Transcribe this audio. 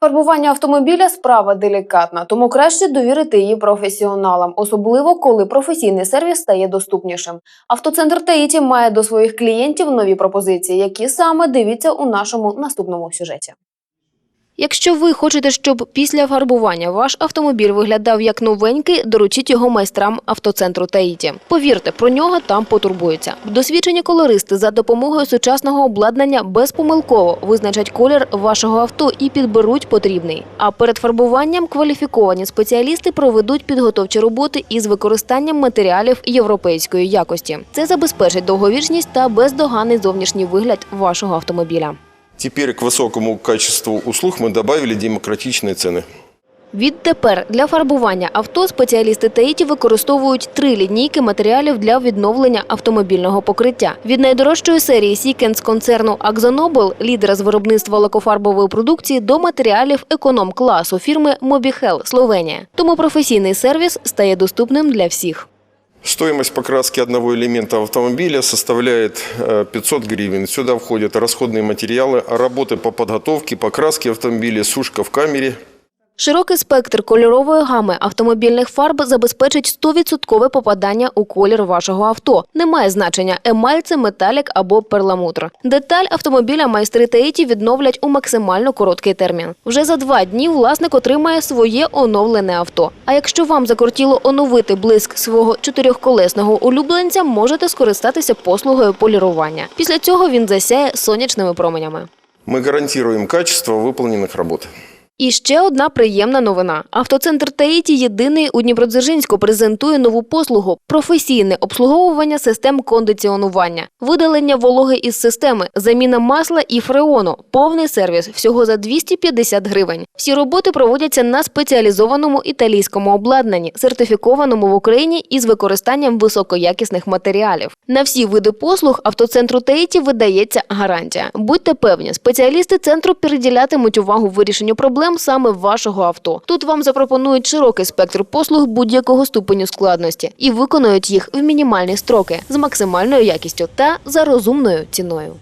Фарбування автомобіля справа делікатна, тому краще довірити її професіоналам, особливо коли професійний сервіс стає доступнішим. Автоцентр Таїті має до своїх клієнтів нові пропозиції, які саме дивіться у нашому наступному сюжеті. Якщо ви хочете, щоб після фарбування ваш автомобіль виглядав як новенький, доручіть його майстрам автоцентру Таїті. Повірте, про нього там потурбуються. Досвідчені колористи за допомогою сучасного обладнання безпомилково визначать колір вашого авто і підберуть потрібний. А перед фарбуванням кваліфіковані спеціалісти проведуть підготовчі роботи із використанням матеріалів європейської якості. Це забезпечить довговічність та бездоганний зовнішній вигляд вашого автомобіля. Теперь к высокому качеству услуг мы добавили демократичные цены. Відтепер для фарбування авто спеціалісти Таїті використовують три лінійки матеріалів для відновлення автомобільного покриття. Від найдорожчої серії Сікенс концерну Акзонобл, лідера з виробництва лакофарбової продукції, до матеріалів економ-класу фірми Mobihel Словенія. Тому професійний сервіс стає доступним для всіх. Стоимость покраски одного элемента автомобиля составляет э, 500 гривен. Сюда входят расходные материалы, работы по подготовке, покраске автомобиля, сушка в камере. Широкий спектр кольорової гами автомобільних фарб забезпечить 100% попадання у колір вашого авто. Немає значення емаль це металік або перламутр. Деталь автомобіля майстри Таїті відновлять у максимально короткий термін. Вже за два дні власник отримає своє оновлене авто. А якщо вам закортіло оновити блиск свого чотирьохколесного улюбленця, можете скористатися послугою полірування. Після цього він засяє сонячними променями. Мы гарантируем качество выполненных работ. І ще одна приємна новина. Автоцентр Таїті єдиний у Дніпродзержинську презентує нову послугу професійне обслуговування систем кондиціонування, видалення вологи із системи, заміна масла і фреону, повний сервіс всього за 250 гривень. Всі роботи проводяться на спеціалізованому італійському обладнанні, сертифікованому в Україні із використанням високоякісних матеріалів. На всі види послуг автоцентру Тейті видається гарантія. Будьте певні, спеціалісти центру приділятимуть увагу вирішенню проблем саме вашого авто. Тут вам запропонують широкий спектр послуг будь-якого ступеню складності і виконують їх в мінімальні строки з максимальною якістю та за розумною ціною.